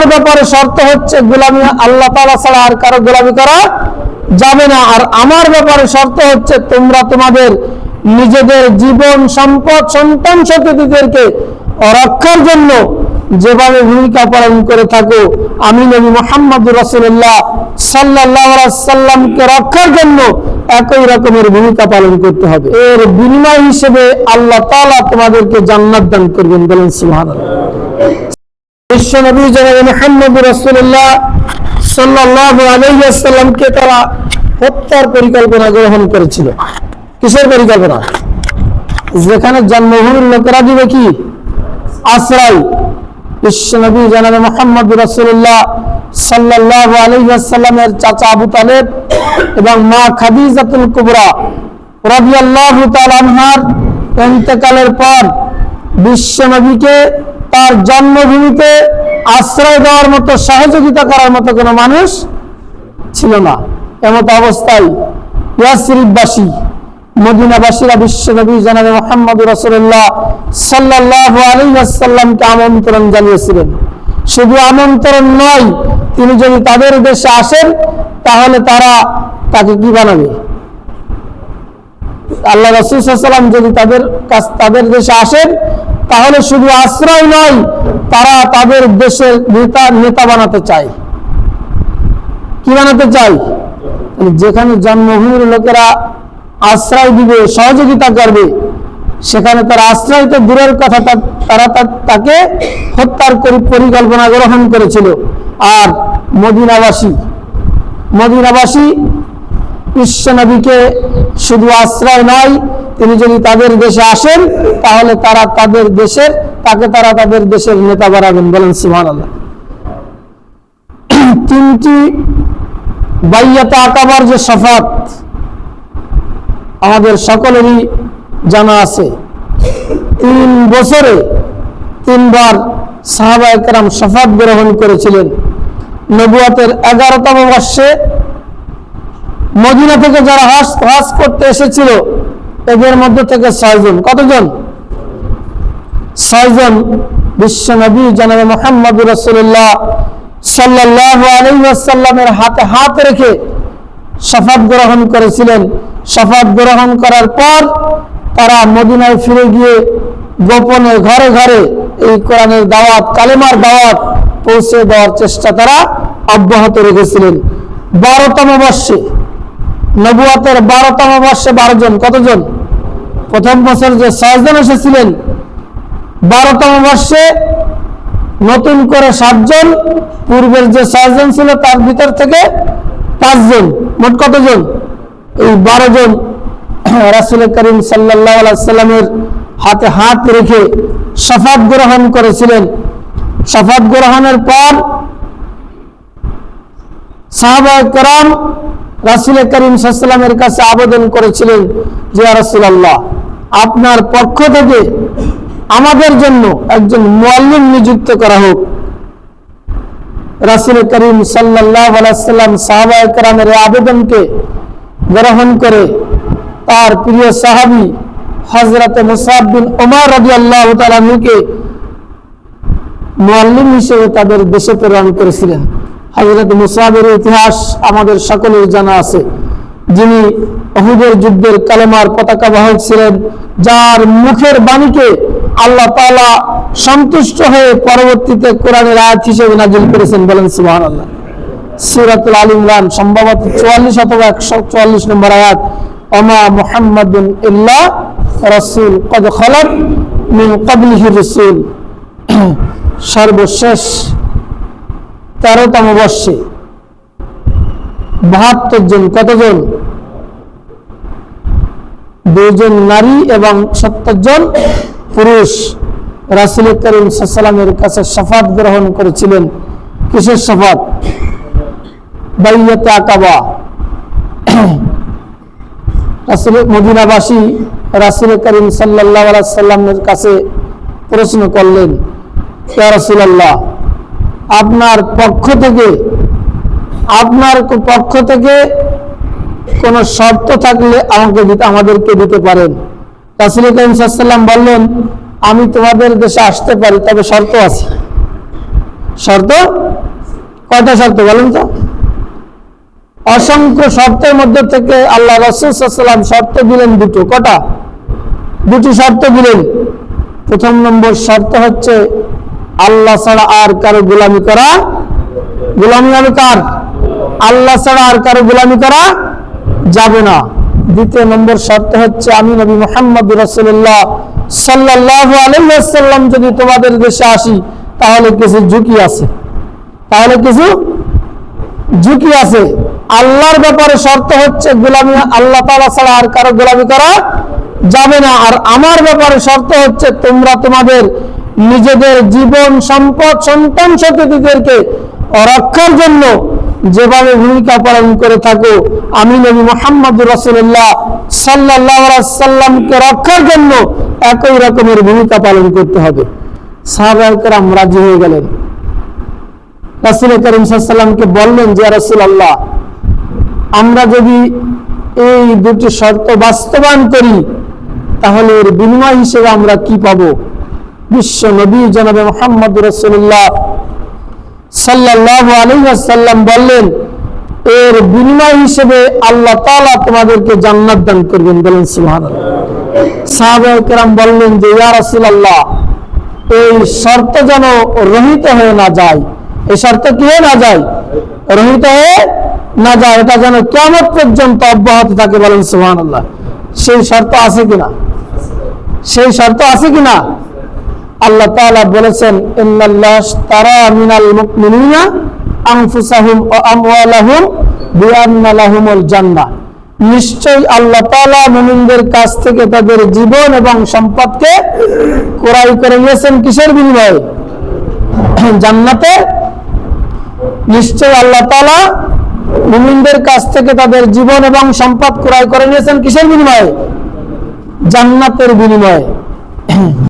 তোমার ব্যাপারে শর্ত হচ্ছে গোলামি আল্লাহ তালা ছাড়া আর কারও গোলামি করা যাবে না। আর আমার ব্যাপারে শর্ত হচ্ছে তোমরা তোমাদের নিজেদের জীবন, সম্পদ, সন্তান সন্ততিদেরকে রক্ষার জন্য যেভাবে ভূমিকা পালন করে থাকো। আমি নবী মোহাম্মদ রসুল্লাহ সাল্লাহ সাল্লামকে রক্ষার জন্য একই রকমের ভূমিকা পালন করতে হবে। এর বিনিময় হিসেবে আল্লাহ তালা তোমাদেরকে জান্নাত দান করবেন বলেন সুবহানাল্লাহ। বিশ্ব নবী জনাব মোহাম্মদ রসুল্লাহ সাল্লাহ আলাইসাল্লামকে তারা হত্যার পরিকল্পনা গ্রহণ করেছিল। কিসের পরিকল্পনা? যেখানে জন্মভূমির লোকেরা দিবে কি? আশ্রয়। বিশ্ব নবী জনাব মোহাম্মদ রসুল্লাহ সাল্লাহ আলাইসাল্লামের চাচা আবু তালেব এবং মা খাদিজাতুল কুবরা রাদিয়াল্লাহু তাআলা আনহার। ইন্তেকালের পর বিশ্ব নবীকে তার জন্মভূমিতে আশ্রয় দেওয়ার মতো, সহযোগিতা করার মতো কোনো মানুষ ছিল না। এমত অবস্থায় ইয়াসরিফবাসী, মদিনাবাসীরা বিশ্বনবী জানাবে মোহাম্মদ রসুল্লাহ সাল্লাহ আলী আমন্ত্রণ জানিয়েছিলেন। শুধু আমন্ত্রণ নয়, তিনি যদি তাদের দেশে আসেন, তাহলে তারা তাকে কি বানাবে? আল্লাহ রসুলাম যদি তাদের কাছ, তাদের দেশে আসেন তাহলে শুধু আশ্রয় নয়, তারা তাদের দেশের নেতা নেতা বানাতে চায়। কি বানাতে চায়? তাহলে যেখানে জন্মভূমির লোকেরা আশ্রয় দিবে, সহযোগিতা করবে, সেখানে তার আশ্রয় তো দূরের কথা তারা তাকে হত্যার করি- পরিকল্পনা গ্রহণ করেছিল। আর মদিনাবাসী মদিনাবাসী বিশ্বনবীকে শুধু আশ্রয় নয় তিনি যদি তাদের দেশে আসেন, তাহলে তারা তাদের দেশের, তাকে তারা তাদের দেশের নেতা বানাবেন বলেন সুহান আল্লাহ তিনটি বাইয়াতে আকাবার যে সফাত, আমাদের সকলেরই জানা আছে। তিন বছরে তিনবার সাহাবা একরাম শফাত গ্রহণ করেছিলেন। নবুয়াতের এগারোতম বর্ষে মদিনা থেকে যারা হজ হজ করতে এসেছিল এদের মধ্যে থেকে ছয়জন। কতজন? ছয়জন। বিশ্ব নবী জানাবে মোহাম্মদ রসুল্লাহ সাল্লাহ আলহাসাল্লামের হাতে হাত রেখে শপথ গ্রহণ করেছিলেন। শপথ গ্রহণ করার পর তারা মদিনায় ফিরে গিয়ে গোপনে ঘরে ঘরে এই কোরআনের দাওয়াত, কালেমার দাওয়াত পৌঁছে দেওয়ার চেষ্টা তারা অব্যাহত রেখেছিলেন। বারোতম বর্ষে নবুয়াতের বারোতম বর্ষে বারো জন, কতজন? প্রথম বছর যে ছয়জন এসেছিলেন, বারোতম বর্ষে নতুন করে সাতজন, পূর্বের যে ছয়জন ছিল তার ভিতর থেকে পাঁচজন, মোট কতজন? এই বারো জন। রাসুল করিম সাল্লাহ সাল্লামের হাতে হাত রেখে শপথ গ্রহণ করেছিলেন। শপথ গ্রহণের পর সাহাবা করম রাসুল করিম সাল্লামের কাছে আবেদন করেছিলেন যে রাসুলাল্লাহ, আপনার পক্ষ থেকে আমাদের জন্য একজন মোয়াল্লিম নিযুক্ত করা হোক। রাসুল করিম সাল্লাহ সাল্লাম সাহাবা একরামের এই আবেদনকে গ্রহণ করে তার প্রিয় সাহাবি হজরত মুসাব বিন ওমর রবি আল্লাহ তালুকে মোয়াল্লিম হিসেবে তাদের দেশে প্রেরণ করেছিলেন। হজরত মুসাবের ইতিহাস আমাদের সকলের জানা আছে। যিনি অহুদের যুদ্ধের কালেমার পতাকা বাহক ছিলেন, যার মুখের বাণীকে আল্লাহ তালা সন্তুষ্ট হয়ে পরবর্তীতে কোরআনের আয়াত হিসেবে নাজিল করেছেন বলেন সুবহান আল্লাহ সুরাতুল আল ইমরান, সম্ভবত চুয়াল্লিশ অথবা একশো চুয়াল্লিশ নম্বর আয়াত অমা মোহাম্মদ ইল্লা রসুল, কদ খলক মিন কবলিহি রসুল। সর্বশেষ তেরোতম বর্ষে বাহাত্তর জন কতজন? দুজন নারী এবং সত্তর জন পুরুষ। রাসুল করিম সাল্লামের কাছে শপথ গ্রহণ করেছিলেন। কিসের বাইয়াতে আকাবা। রাসুল মদিনাবাসী রাসুল করিম সাল্লাহ সাল্লামের কাছে প্রশ্ন করলেন রাসূলুল্লাহ আপনার পক্ষ থেকে, আপনার পক্ষ থেকে কোন শর্ত থাকলে আমাকে দিতে, আমাদেরকে দিতে পারেন। রাসুল বললেন, আমি তোমাদের দেশে আসতে পারি, তবে শর্ত আছে। শর্ত? কয়টা শর্ত বলেন তো? অসংখ্য শর্তের মধ্যে থেকে আল্লাহ রসুলাম শর্ত দিলেন দুটো। কটা? দুটি শর্ত দিলেন। প্রথম নম্বর শর্ত হচ্ছে আল্লাহ ছাড়া আর কারও গোলামি করা, গোলামি হবে কার? আল্লাহ ছাড়া আর কারও গোলামি করা যাবে না। দ্বিতীয় নম্বর শর্ত হচ্ছে, আমি নবী মোহাম্মদ রসুল্লাহ সাল্লাহ আলহাম যদি তোমাদের দেশে আসি, তাহলে কিছু ঝুঁকি আছে। তাহলে কিছু ঝুঁকি আছে। আল্লাহর ব্যাপারে শর্ত হচ্ছে, গোলামি আল্লাহ তালা ছাড়া আর কারও গোলামি করা যাবে না। আর আমার ব্যাপারে শর্ত হচ্ছে, তোমরা তোমাদের নিজেদের জীবন, সম্পদ, সন্তান সন্ততিদেরকে রক্ষার জন্য যেভাবে ভূমিকা পালন করে থাকো, আমি নবী মোহাম্মদ রসুল্লাহ সাল্লাহ সাল্লামকে রক্ষার জন্য একই রকমের ভূমিকা পালন করতে হবে। সাহাবাহাম রাজি হয়ে গেলেন। রাসুল করিম সাল্লামকে বললেন যে রাসুল আল্লাহ আমরা যদি এই দুটি শর্ত বাস্তবায়ন করি, তাহলে এর বিনিময় হিসেবে আমরা কি পাবো? বিশ্ব নবী জনাবে মোহাম্মদ রসুল্লাহ সাল্লাহ আলহাসাল্লাম বললেন, এর বিনিময় হিসেবে আল্লাহ তালা তোমাদেরকে জান্নাত দান করবেন বলেন সুহান সাহাবাহাম বললেন যে, ইয়া এই শর্ত যেন রহিত হয়ে না যায়। এই শর্ত কি হয়ে না যায়? রহিত হয়ে না যায়, এটা যেন কেমন পর্যন্ত অব্যাহত থাকে বলেন সুহান আল্লাহ সেই শর্ত আছে কিনা? সেই শর্ত আছে কিনা? আল্লাহ তাআলা বলেছেন, ইন্নাল্লাহ তারা মিনাল মুমিনিনা আনফুসাহুম ওয়া আমওয়ালাহুম বিআন্না লাহুমুল নিশ্চয়ই আল্লাহ তাআলা মুমিনদের কাছ থেকে তাদের জীবন এবং সম্পদকে ক্রয় করে নিয়েছেন কিসের বিনিময়ে? জান্নাতের নিশ্চয় আল্লাহ তাআলা মুমিনদের কাছ থেকে তাদের জীবন এবং সম্পদ ক্রয় করে নিয়েছেন কিসের বিনিময়ে? জান্নাতের বিনিময়ে।